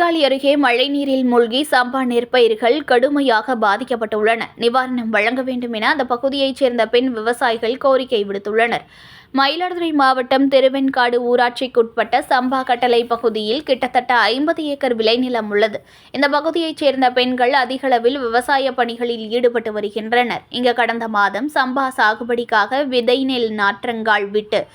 அருகே மழைநீரில் மூழ்கி சம்பா நெற்பயிர்கள் கடுமையாக பாதிக்கப்பட்டுள்ளன. நிவாரணம் வழங்க வேண்டும் என அந்த பகுதியைச் சேர்ந்த பெண் விவசாயிகள் கோரிக்கை விடுத்துள்ளனர். மயிலாடுதுறை மாவட்டம் திருவெண்காடு ஊராட்சிக்குட்பட்ட சம்பா கட்டளை பகுதியில் கிட்டத்தட்ட ஐம்பது ஏக்கர் விளைநிலம் உள்ளது. இந்த பகுதியைச் சேர்ந்த பெண்கள் அதிகளவில் விவசாய பணிகளில் ஈடுபட்டு வருகின்றனர். இங்கு கடந்த மாதம் சம்பா சாகுபடிக்காக விதை நெல் நாற்றங்கால் விட்டு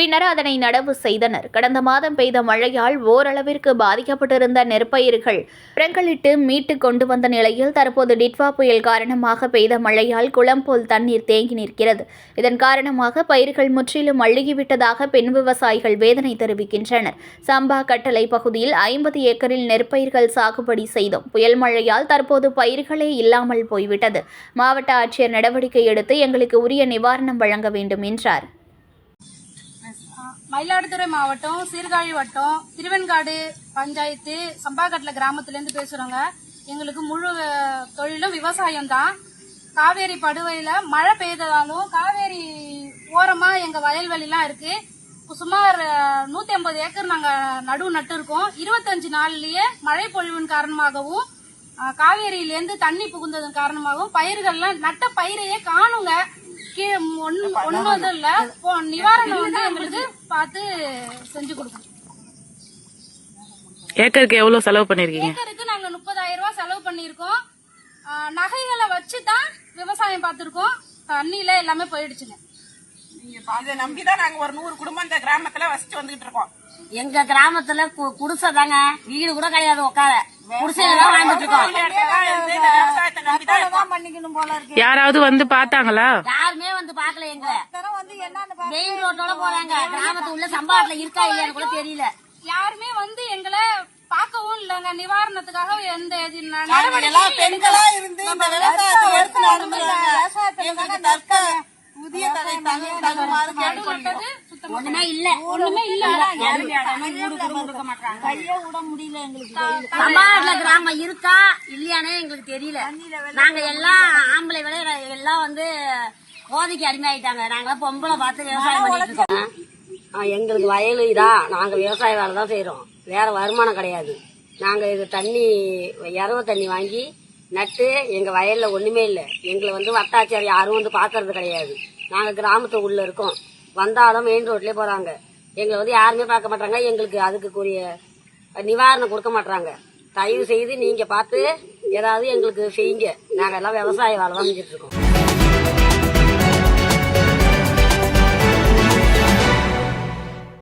பின்னர் அதனை நடவு செய்தனர். கடந்த மாதம் பெய்த மழையால் ஓரளவிற்கு பாதிக்கப்பட்டிருந்த நெற்பயிர்கள் பிரங்களிட்டு மீட்டு கொண்டு வந்த நிலையில் தற்போது டிட்வா புயல் காரணமாக பெய்த மழையால் குளம் போல் தண்ணீர் தேங்கி நிற்கிறது. இதன் காரணமாக பயிர்கள் முற்றிலும் அழுகிவிட்டதாக பெண் விவசாயிகள் வேதனை தெரிவிக்கின்றனர். சம்பா கட்டளை பகுதியில் ஐம்பது ஏக்கரில் நெற்பயிர்கள் சாகுபடி செய்தோம். புயல் மழையால் தற்போது பயிர்களே இல்லாமல் போய்விட்டது. மாவட்ட ஆட்சியர் நடவடிக்கை எடுத்து எங்களுக்கு உரிய நிவாரணம் வழங்க வேண்டும் என்றார். மயிலாடுதுறை மாவட்டம் சீர்காழி வட்டம் திருவெண்காடு பஞ்சாயத்து சம்பாகட்டில் கிராமத்துலேருந்து பேசுகிறோங்க எங்களுக்கு முழு தொழிலும் விவசாயம் தான் காவேரி படுவையில் மழை பெய்ததாலும் காவேரி ஓரமாக எங்கள் வயல்வெளிலாம் இருக்குது சுமார் நூற்றி ஐம்பது ஏக்கர் நாங்கள் நடுவு நட்டுருக்கோம். இருபத்தஞ்சி இருபத்தஞ்சு மழை பொழிவின் காரணமாகவும் காவேரியிலேருந்து தண்ணி புகுந்ததன் காரணமாகவும் பயிர்கள்லாம் நட்ட பயிரையே காணுங்க. ஒன்றும் இல்ல நிவாரணம் வந்து எங்களுக்கு பார்த்து செஞ்சு கொடுக்கணும். ஏக்கருக்கு எவ்வளவு செலவு பண்ணிருக்கீங்க? ஏக்கருக்கு நாங்க முப்பதாயிரம் ரூபாய் செலவு பண்ணியிருக்கோம். ஆஹ் நகைகளை வச்சு தான் விவசாயம் பார்த்துருக்கோம். தண்ணியில எல்லாமே போயிடுச்சுங்க. நீங்க அதை நம்பிதான் நாங்க ஒரு நூறு குடும்பம் இந்த கிராமத்துல வசிச்சு வந்துகிட்டு இருக்கோம். எங்க கிராமத்துல கு- குடிசை தாங்க வீடு கூட கிடையாது உட்கார. குடிசையில தான் வாழ்ந்துட்டு இருக்கோம். இந்த இடத்துல இருந்து இந்த விவசாயத்தை நம்பிதான் இருக்கோம். யாராவது வந்து பார்த்தாங்களா? யாருமே வந்து பாக்கல எங்க மெயின் ரோட்டோட போறாங்க. கிராமத்து உள்ள சம்பாட்டுல இருக்கா இல்லையான்னு கூட தெரியல. யாருமே வந்து எங்களை பார்க்கவும் இல்லைங்க. நிவாரணத்துக்காக எந்த பெண்களா இருந்து புதிய ஒண்ணுமே இல்ல. ஒண்ணுமே இல்ல. சம்பாட்டுல கிராமம் இருக்கா இல்லையானே எங்களுக்கு தெரியல. நாங்க எல்லாம் ஆம்பளை விட எல்லாம் வந்து போதைக்கு அடிமையாயிட்டாங்க. நாங்க பொம்பளை பார்த்து விவசாயம் பண்ணிட்டு இருக்கோம். ஆ, எங்களுக்கு வயல் தான் நாங்க விவசாய வேலை தான் செய்யறோம் வேற வருமானம் கிடையாது. நாங்க இது தண்ணி இரவு தண்ணி வாங்கி நட்டு எங்க வயல்ல ஒண்ணுமே இல்லை. எங்களை வந்து வட்டாட்சியர் யாரும் வந்து பாக்குறது கிடையாது. நாங்க கிராமத்து உள்ள இருக்கோம். வந்தாலும் மெயின் ரோட்லயே போறாங்க. எங்களை வந்து யாருமே பார்க்க மாட்டாங்க எங்களுக்கு அதுக்குரிய நிவாரணம் கொடுக்க மாட்டாங்க தயவு செய்து நீங்க பார்த்து ஏதாவது எங்களுக்கு செய்யுங்க. நாங்க எல்லாம் விவசாய வேலை தான் செஞ்சுட்டு இருக்கோம்.